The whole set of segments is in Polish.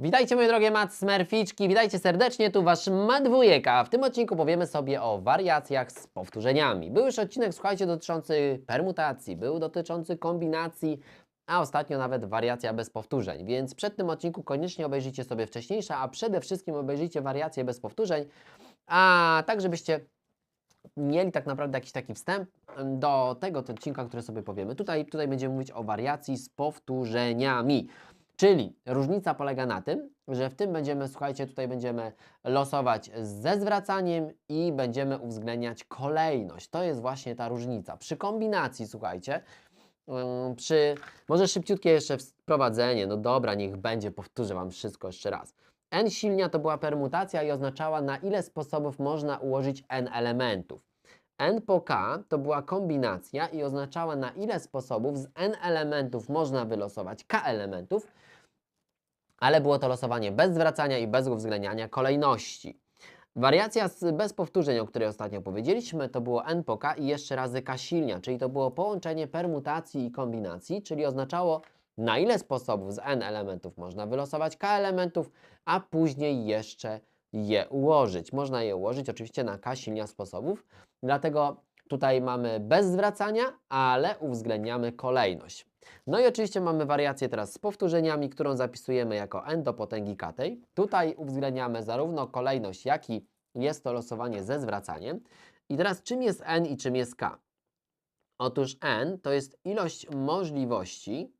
Witajcie moje drogie mat smerficzki, witajcie serdecznie, tu wasz Madwujek, a w tym odcinku powiemy sobie o wariacjach z powtórzeniami. Był już odcinek, słuchajcie, dotyczący permutacji, był dotyczący kombinacji, a ostatnio nawet wariacja bez powtórzeń, więc przed tym odcinku koniecznie obejrzyjcie sobie wcześniejsze, a przede wszystkim obejrzyjcie wariacje bez powtórzeń, a tak żebyście mieli tak naprawdę jakiś taki wstęp do tego odcinka, który sobie powiemy. Tutaj, tutaj będziemy mówić o wariacji z powtórzeniami. Czyli różnica polega na tym, że w tym będziemy, słuchajcie, tutaj będziemy losować ze zwracaniem i będziemy uwzględniać kolejność. To jest właśnie ta różnica. Przy kombinacji, słuchajcie, przy, może szybciutkie jeszcze wprowadzenie, no dobra, niech będzie, powtórzę Wam wszystko jeszcze raz. N silnia to była permutacja i oznaczała na ile sposobów można ułożyć N elementów. N po K to była kombinacja i oznaczała na ile sposobów z N elementów można wylosować K elementów, ale było to losowanie bez zwracania i bez uwzględniania kolejności. Wariacja z, bez powtórzeń, o której ostatnio powiedzieliśmy, to było N po K i jeszcze razy K silnia, czyli to było połączenie permutacji i kombinacji, czyli oznaczało na ile sposobów z N elementów można wylosować K elementów, a później jeszcze je ułożyć. Można je ułożyć oczywiście na K silnia sposobów, dlatego tutaj mamy bez zwracania, ale uwzględniamy kolejność. No i oczywiście mamy wariację teraz z powtórzeniami, którą zapisujemy jako n do potęgi k tej. Tutaj uwzględniamy zarówno kolejność, jak i jest to losowanie ze zwracaniem. I teraz czym jest n i czym jest k? Otóż n to jest ilość możliwości,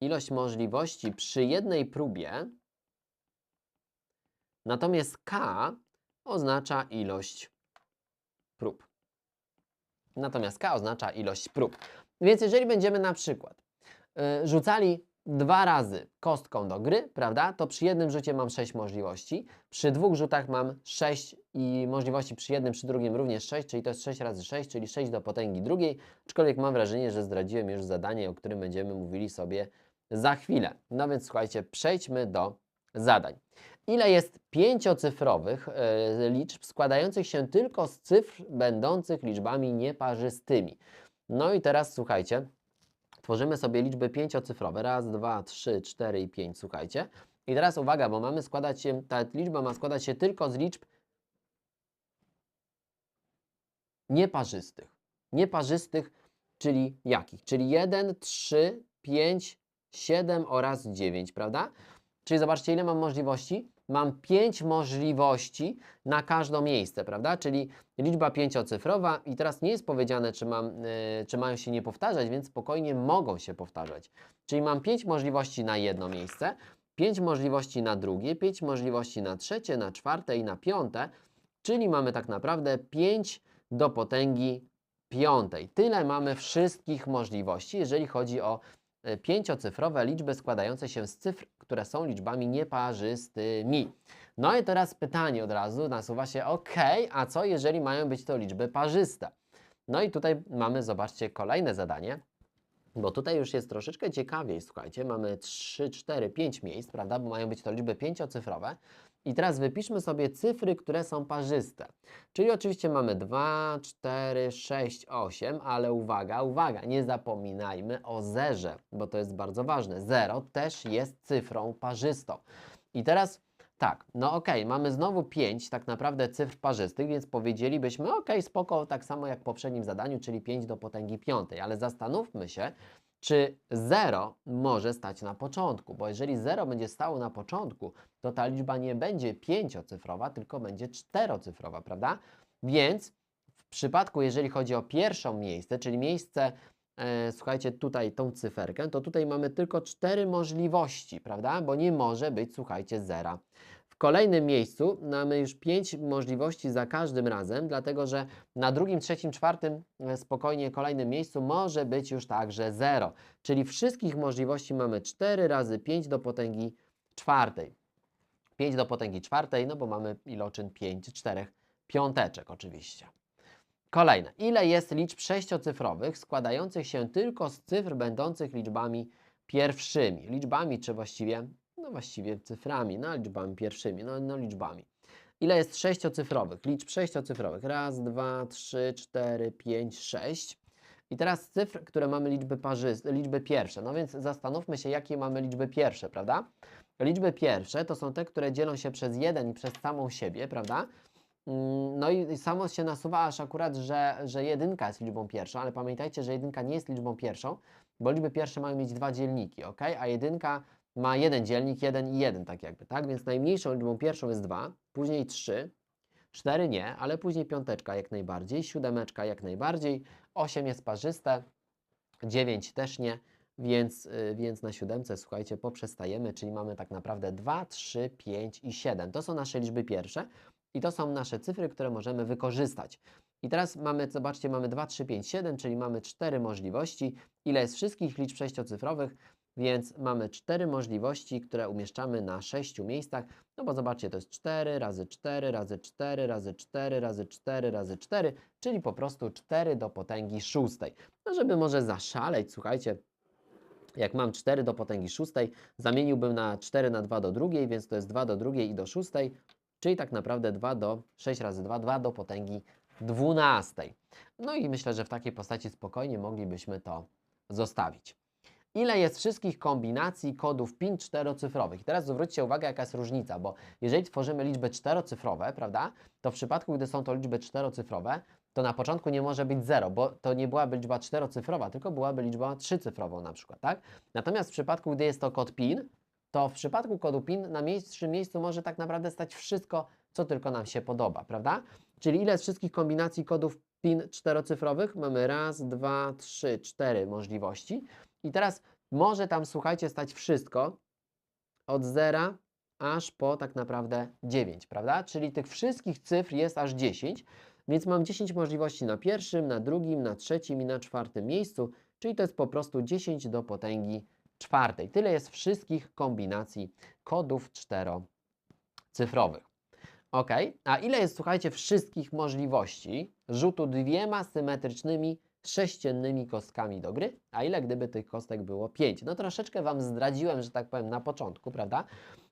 ilość możliwości przy jednej próbie, natomiast k oznacza ilość prób. Natomiast k oznacza ilość prób. Więc jeżeli będziemy na przykład y, rzucali dwa razy kostką do gry, prawda, to przy jednym rzucie mam 6 możliwości, przy dwóch rzutach mam 6 i możliwości przy jednym, przy drugim również 6, czyli to jest 6 razy 6, czyli 6 do potęgi drugiej, aczkolwiek mam wrażenie, że zdradziłem już zadanie, o którym będziemy mówili sobie za chwilę. No więc słuchajcie, przejdźmy do zadań. Ile jest pięciocyfrowych y, liczb składających się tylko z cyfr będących liczbami nieparzystymi? No i teraz słuchajcie, tworzymy sobie liczby pięciocyfrowe. Raz, dwa, trzy, cztery i pięć, słuchajcie. I teraz uwaga, bo mamy składać się, ta liczba ma składać się tylko z liczb nieparzystych. Nieparzystych, czyli jakich? Czyli 1, 3, 5, 7 oraz 9, prawda? Czyli zobaczcie, ile mam możliwości? Mam 5 możliwości na każde miejsce, prawda? Czyli liczba pięciocyfrowa i teraz nie jest powiedziane, czy, mam, yy, czy mają się nie powtarzać, więc spokojnie mogą się powtarzać. Czyli mam 5 możliwości na jedno miejsce, 5 możliwości na drugie, 5 możliwości na trzecie, na czwarte i na piąte, czyli mamy tak naprawdę 5 do potęgi piątej. Tyle mamy wszystkich możliwości, jeżeli chodzi o pięciocyfrowe liczby składające się z cyfr, które są liczbami nieparzystymi. No i teraz pytanie od razu nasuwa się, ok, a co jeżeli mają być to liczby parzyste? No i tutaj mamy, zobaczcie, kolejne zadanie, bo tutaj już jest troszeczkę ciekawiej, słuchajcie, mamy 3, 4, 5 miejsc, prawda, bo mają być to liczby pięciocyfrowe. I teraz wypiszmy sobie cyfry, które są parzyste. Czyli oczywiście mamy 2, 4, 6, 8, ale uwaga, uwaga, nie zapominajmy o zerze, bo to jest bardzo ważne. 0 też jest cyfrą parzystą. I teraz tak, no okej, mamy znowu 5 tak naprawdę cyfr parzystych, więc powiedzielibyśmy, okej, spoko, tak samo jak w poprzednim zadaniu, czyli 5 do potęgi piątej, ale zastanówmy się, czy 0 może stać na początku, bo jeżeli 0 będzie stało na początku, to ta liczba nie będzie pięciocyfrowa, tylko będzie czterocyfrowa, prawda? Więc w przypadku, jeżeli chodzi o pierwszą miejsce, czyli miejsce, e, słuchajcie, tutaj tą cyferkę, to tutaj mamy tylko cztery możliwości, prawda? Bo nie może być, słuchajcie, zera. Kolejnym miejscu mamy już pięć możliwości za każdym razem, dlatego że na drugim, trzecim, czwartym, e, spokojnie kolejnym miejscu może być już także 0. Czyli wszystkich możliwości mamy 4 razy 5 do potęgi czwartej. 5 do potęgi czwartej, no bo mamy iloczyn 5, 4 piąteczek oczywiście. Kolejne. Ile jest liczb sześciocyfrowych składających się tylko z cyfr będących liczbami pierwszymi? Liczbami, czy właściwie, no właściwie cyframi, no liczbami pierwszymi, no, no liczbami. Ile jest sześciocyfrowych? Liczb sześciocyfrowych. Raz, dwa, trzy, cztery, pięć, sześć. I teraz cyfr, które mamy liczby parzyste, liczby pierwsze. No więc zastanówmy się, jakie mamy liczby pierwsze, prawda? liczby pierwsze to są te, które dzielą się przez 1 i przez samą siebie, prawda? Mm, No i samo się nasuwa aż akurat, że, że jedynka jest liczbą pierwszą, ale pamiętajcie, że jedynka nie jest liczbą pierwszą, bo liczby pierwsze mają mieć dwa dzielniki, ok? A jedynka ma jeden dzielnik, jeden i jeden, tak jakby, tak? Więc najmniejszą liczbą pierwszą jest 2, później 3, 4 nie, ale później piąteczka jak najbardziej, siódemeczka jak najbardziej, 8 jest parzyste, 9 też nie, więc, y, więc na siódemce, słuchajcie, poprzestajemy, czyli mamy tak naprawdę 2, 3, 5 i 7. To są nasze liczby pierwsze i to są nasze cyfry, które możemy wykorzystać. I teraz mamy, zobaczcie, mamy 2, 3, 5, 7, czyli mamy 4 możliwości. Ile jest wszystkich liczb sześciocyfrowych? Więc mamy 4 możliwości, które umieszczamy na 6 miejscach. No bo zobaczcie, to jest 4 razy 4 razy 4 razy 4 razy 4 razy 4, czyli po prostu 4 do potęgi szóstej. No żeby może zaszaleć, słuchajcie, jak mam 4 do potęgi szóstej, zamieniłbym na 4 na 2 do drugiej, więc to jest 2 do drugiej i do szóstej, czyli tak naprawdę 2 do 6 razy 2, 2 do potęgi dwunastej. No i myślę, że w takiej postaci spokojnie moglibyśmy to zostawić. Ile jest wszystkich kombinacji kodów PIN czterocyfrowych? I teraz zwróćcie uwagę, jaka jest różnica, bo jeżeli tworzymy liczby czterocyfrowe, prawda, to w przypadku, gdy są to liczby czterocyfrowe, to na początku nie może być 0, bo to nie byłaby liczba czterocyfrowa, tylko byłaby liczba trzycyfrową na przykład, tak? Natomiast w przypadku, gdy jest to kod PIN, to w przypadku kodu PIN na pierwszym miejscu może tak naprawdę stać wszystko, co tylko nam się podoba, prawda? Czyli ile z wszystkich kombinacji kodów PIN czterocyfrowych? Mamy raz, dwa, trzy, cztery możliwości. I teraz może tam, słuchajcie, stać wszystko od 0 aż po tak naprawdę 9, prawda? Czyli tych wszystkich cyfr jest aż 10, więc mam 10 możliwości na pierwszym, na drugim, na trzecim i na czwartym miejscu, czyli to jest po prostu 10 do potęgi czwartej. Tyle jest wszystkich kombinacji kodów czterocyfrowych. Ok, a ile jest, słuchajcie, wszystkich możliwości rzutu dwiema symetrycznymi sześciennymi kostkami do gry, a ile gdyby tych kostek było 5? No troszeczkę Wam zdradziłem, że tak powiem, na początku, prawda?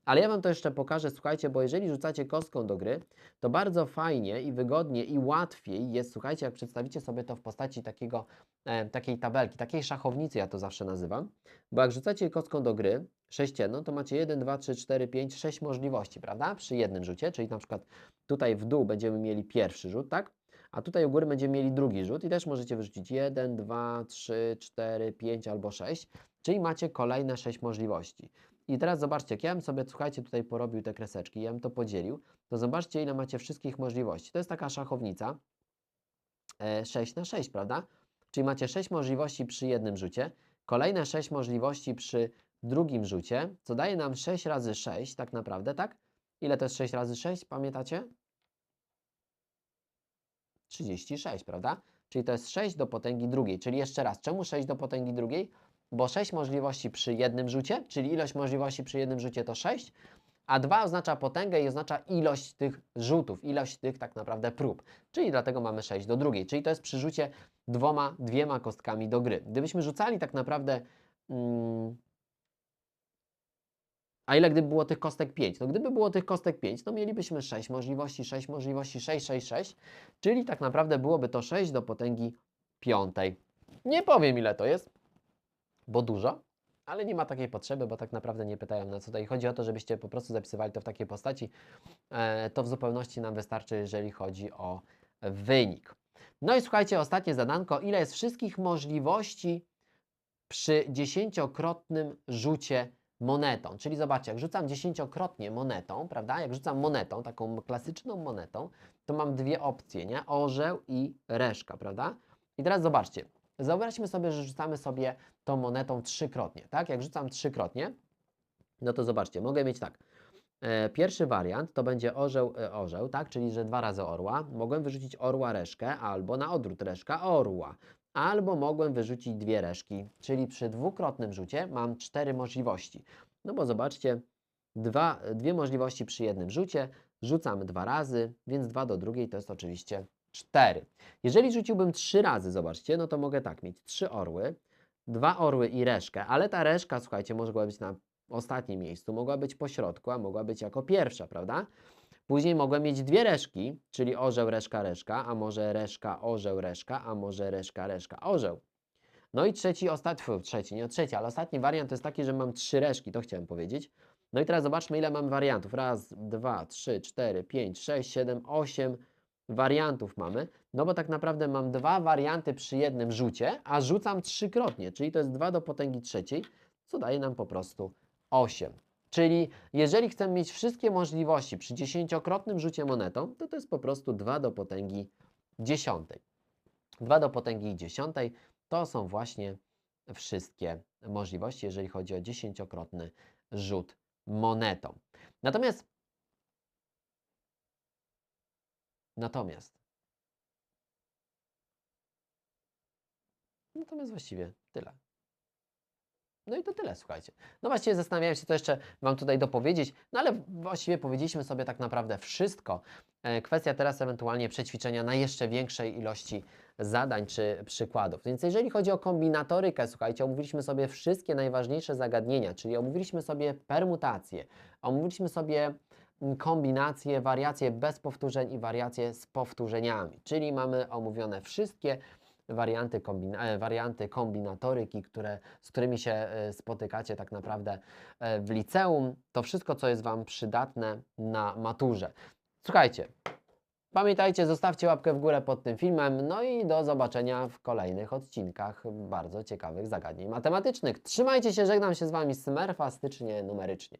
Ale ja Wam to jeszcze pokażę, słuchajcie, bo jeżeli rzucacie kostką do gry, to bardzo fajnie i wygodnie i łatwiej jest, słuchajcie, jak przedstawicie sobie to w postaci takiego, e, takiej tabelki, takiej szachownicy, ja to zawsze nazywam, bo jak rzucacie kostką do gry, sześcienną, to macie 1, 2, 3, 4, 5, 6 możliwości, prawda? Przy jednym rzucie, czyli na przykład tutaj w dół będziemy mieli pierwszy rzut, tak? A tutaj u góry będziemy mieli drugi rzut i też możecie wyrzucić 1, 2, 3, 4, 5 albo 6, czyli macie kolejne 6 możliwości. I teraz zobaczcie, jak ja bym sobie, słuchajcie, tutaj porobił te kreseczki, ja bym to podzielił, to zobaczcie, ile macie wszystkich możliwości. To jest taka szachownica e, 6 na 6, prawda? Czyli macie 6 możliwości przy jednym rzucie, kolejne 6 możliwości przy drugim rzucie, co daje nam 6 razy 6 tak naprawdę, tak? Ile to jest 6 razy 6, pamiętacie? 36, prawda? Czyli to jest 6 do potęgi drugiej. Czyli jeszcze raz, czemu 6 do potęgi drugiej? Bo 6 możliwości przy jednym rzucie, czyli ilość możliwości przy jednym rzucie to 6, a 2 oznacza potęgę i oznacza ilość tych rzutów, ilość tych tak naprawdę prób. Czyli dlatego mamy 6 do drugiej. Czyli to jest przy rzucie dwoma, dwiema kostkami do gry. Gdybyśmy rzucali tak naprawdę... Mm, a ile gdyby było tych kostek 5? No gdyby było tych kostek 5, to mielibyśmy 6 możliwości, 6 możliwości, 6, 6, 6, czyli tak naprawdę byłoby to 6 do potęgi piątej. Nie powiem ile to jest, bo dużo, ale nie ma takiej potrzeby, bo tak naprawdę nie pytają na co tutaj chodzi o to, żebyście po prostu zapisywali to w takiej postaci. E, to w zupełności nam wystarczy, jeżeli chodzi o wynik. No i słuchajcie, ostatnie zadanko. Ile jest wszystkich możliwości przy dziesięciokrotnym rzucie monetą. Czyli zobaczcie, jak rzucam dziesięciokrotnie monetą, prawda? Jak rzucam monetą, taką klasyczną monetą, to mam dwie opcje, nie? Orzeł i reszka, prawda? I teraz zobaczcie. Wyobraźmy sobie, że rzucamy sobie tą monetą trzykrotnie, tak? Jak rzucam trzykrotnie, no to zobaczcie, mogę mieć tak. E, Pierwszy wariant to będzie orzeł, e, orzeł, tak? Czyli, że dwa razy orła. Mogłem wyrzucić orła reszkę albo na odwrót reszka orła. Albo mogłem wyrzucić dwie reszki, czyli przy dwukrotnym rzucie mam cztery możliwości. No bo zobaczcie, dwa, dwie możliwości przy jednym rzucie, rzucam dwa razy, więc dwa do drugiej to jest oczywiście cztery. Jeżeli rzuciłbym trzy razy, zobaczcie, no to mogę tak mieć trzy orły, dwa orły i reszkę, ale ta reszka, słuchajcie, mogła być na ostatnim miejscu, mogła być po środku, a mogła być jako pierwsza, prawda? Później mogłem mieć dwie reszki, czyli orzeł, reszka, reszka, a może reszka, orzeł, reszka, a może reszka, reszka, orzeł. No i trzeci, ostatni, trzeci, nie trzeci, ale ostatni wariant to jest taki, że mam trzy reszki, to chciałem powiedzieć. No i teraz zobaczmy, ile mamy wariantów. Raz, dwa, trzy, cztery, pięć, sześć, siedem, osiem wariantów mamy. No bo tak naprawdę mam dwa warianty przy jednym rzucie, a rzucam trzykrotnie, czyli to jest 2 do potęgi trzeciej, co daje nam po prostu 8. Czyli jeżeli chcę mieć wszystkie możliwości przy dziesięciokrotnym rzucie monetą, to to jest po prostu 2 do potęgi dziesiątej. 2 do potęgi dziesiątej to są właśnie wszystkie możliwości, jeżeli chodzi o dziesięciokrotny rzut monetą. Natomiast Natomiast Natomiast właściwie tyle. No i to tyle, słuchajcie. No właściwie zastanawiałem się, co jeszcze Wam tutaj dopowiedzieć, no ale właściwie powiedzieliśmy sobie tak naprawdę wszystko. E, Kwestia teraz ewentualnie przećwiczenia na jeszcze większej ilości zadań czy przykładów. Więc jeżeli chodzi o kombinatorykę, słuchajcie, omówiliśmy sobie wszystkie najważniejsze zagadnienia, czyli omówiliśmy sobie permutacje, omówiliśmy sobie mm, kombinacje, wariacje bez powtórzeń i wariacje z powtórzeniami, czyli mamy omówione wszystkie warianty, kombina- e, warianty kombinatoryki, które, z którymi się e, spotykacie tak naprawdę e, w liceum. To wszystko, co jest Wam przydatne na maturze. Słuchajcie, pamiętajcie, zostawcie łapkę w górę pod tym filmem, no i do zobaczenia w kolejnych odcinkach bardzo ciekawych zagadnień matematycznych. Trzymajcie się, żegnam się z Wami smerfastycznie numerycznie.